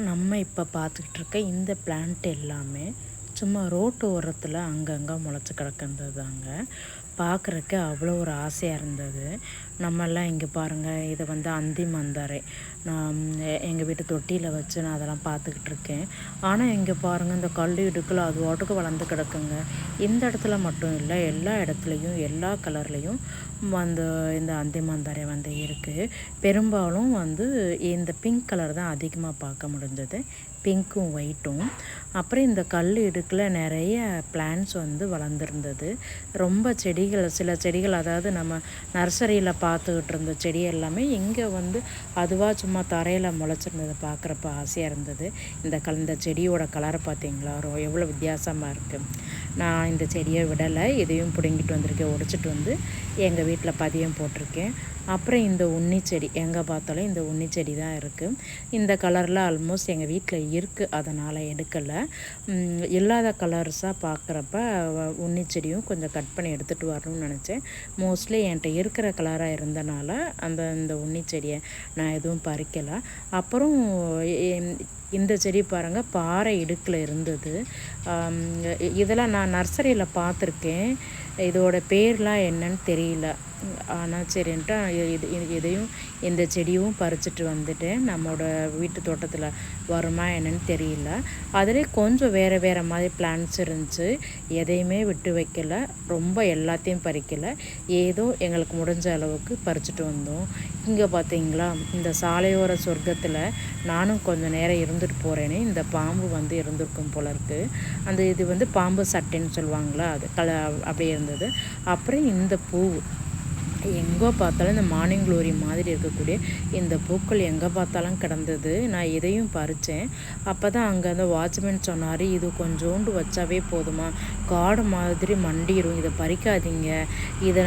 நம்ம இப்போ பார்த்துக்கிட்டு இருக்க இந்த பிளான்ட் எல்லாமே சும்மா ரோட்டு ஓரத்தில் அங்கங்கே முளைச்சி கிடக்கின்றது தாங்க பார்க்குறக்கு அவ்வளோ ஒரு ஆசையாக இருந்தது. நம்மெல்லாம் இங்கே பாருங்கள் இது வந்து அந்தி மந்தாரை நான் எங்கள் வீட்டு தொட்டியில் வச்சு நான் அதெல்லாம் பார்த்துக்கிட்டு இருக்கேன். ஆனால் இங்கே பாருங்கள் இந்த கல் இடுக்கில் அது வாட்டுக்கு வளர்ந்து கிடக்குங்க. இந்த இடத்துல மட்டும் இல்லை எல்லா இடத்துலையும் எல்லா கலர்லேயும் வந்து இந்த அந்தி மந்தாரை வந்து இருக்குது பெரும்பாலும் வந்து இந்த பிங்க் கலர் தான் அதிகமாக பார்க்க முடிஞ்சது. பிங்க்கும் ஒயிட்டும். அப்புறம் இந்த கல் இடுக்கில் நிறைய பிளான்ஸ் வந்து வளர்ந்துருந்தது. ரொம்ப செடி செடிகள் சில செடிகள் அதாவது நம்ம நர்சரியில் பார்த்துக்கிட்டு இருந்த செடி எல்லாமே இங்கே வந்து அதுவாக சும்மா தரையில் முளைச்சிருந்தது பார்க்குறப்ப ஆசையாக இருந்தது. இந்த கல் இந்த செடியோட கலரை பார்த்தீங்களா எவ்வளோ வித்தியாசமாக இருக்குது நான் இந்த செடியை விடலை இதையும் பிடுங்கிட்டு வந்திருக்கேன் உடைச்சிட்டு வந்து எங்கள் வீட்டில் பதியம் போட்டிருக்கேன். அப்புறம் இந்த உன்னி செடி எங்கே பார்த்தாலும் இந்த உன்னி செடி தான் இருக்குது இந்த கலரில் ஆல்மோஸ்ட் எங்கள் வீட்டில் இருக்குது அதனால் எடுக்கலை. இல்லாத கலர்ஸாக பார்க்குறப்ப உன்னி செடியும் கொஞ்சம் கட் பண்ணி எடுத்துகிட்டு வரணும்னு நினச்சேன். மோஸ்ட்லி என்கிட்ட இருக்கிற கலராக இருந்தனால அந்த இந்த உன்னி செடியை நான் எதுவும் பறிக்கலை. அப்புறம் இந்த செடி பாருங்கள் பாறை இடுக்கில் இருந்தது. இதெல்லாம் நான் நர்சரியில் பார்த்துருக்கேன் இதோட பேர்லாம் என்னன்னு தெரியல. ஆனால் சரின்ட்டு இது இதையும் இந்த செடியும் பறிச்சுட்டு வந்துட்டேன் நம்மளோட வீட்டு தோட்டத்தில் வருமா என்னன்னு தெரியல. அதிலே கொஞ்சம் வேறு வேறு மாதிரி பிளான்ஸ் இருந்துச்சு. எதையுமே விட்டு வைக்கலை. ரொம்ப எல்லாத்தையும் பறிக்கலை. ஏதோ எங்களுக்கு முடிஞ்ச அளவுக்கு பறிச்சுட்டு வந்தோம். இங்கே பார்த்தீங்களா இந்த சாலையோர சொர்க்கத்தில் நானும் கொஞ்சம் நேரம் இருந்துட்டு போகிறேனே இந்த பாம்பு வந்து இருந்திருக்கும் போல இருக்குது அந்த இது வந்து பாம்பு சட்டைன்னு சொல்லுவாங்களா அது கல அப்படியே இருந்து இருந்தது. அப்புறம் இந்த பூ எங்கே பார்த்தாலும் இந்த மார்னிங் க்ளோரி மாதிரி இருக்கக்கூடிய இந்த பூக்கள் எங்கே பார்த்தாலும் கிடந்தது. நான் இதையும் பறித்தேன் அப்போ தான் அங்கே அந்த வாட்ச்மேன் சொன்னார் இது கொஞ்சோண்டு வச்சாவே போதுமா? காடு மாதிரி மண்டிடும் இதை பறிக்காதீங்க. இதை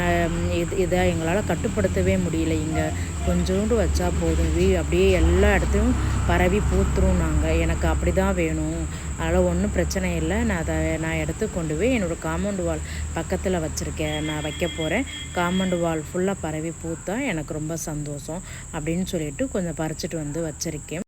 இது இதை எங்களால் கட்டுப்படுத்தவே முடியல இங்கே கொஞ்சோண்டு வச்சா போதும். வீ அப்படியே எல்லா இடத்தையும் பரவி பூத்துரும் நாங்கள் எனக்கு அப்படி தான் வேணும். அதனால் ஒன்றும் பிரச்சனை இல்லை. நான் அதை நான் எடுத்து கொண்டு போய் என்னோடய காம்பவுண்டு வால் பக்கத்தில் வச்சுருக்கேன். நான் வைக்க போகிறேன் காம்பவுண்டு வால் ஃபுல்லாக பரவி பூத்தா எனக்கு ரொம்ப சந்தோஷம் அப்படின்னு சொல்லிட்டு கொஞ்சம் பறிச்சிட்டு வந்து வச்சுருக்கேன்.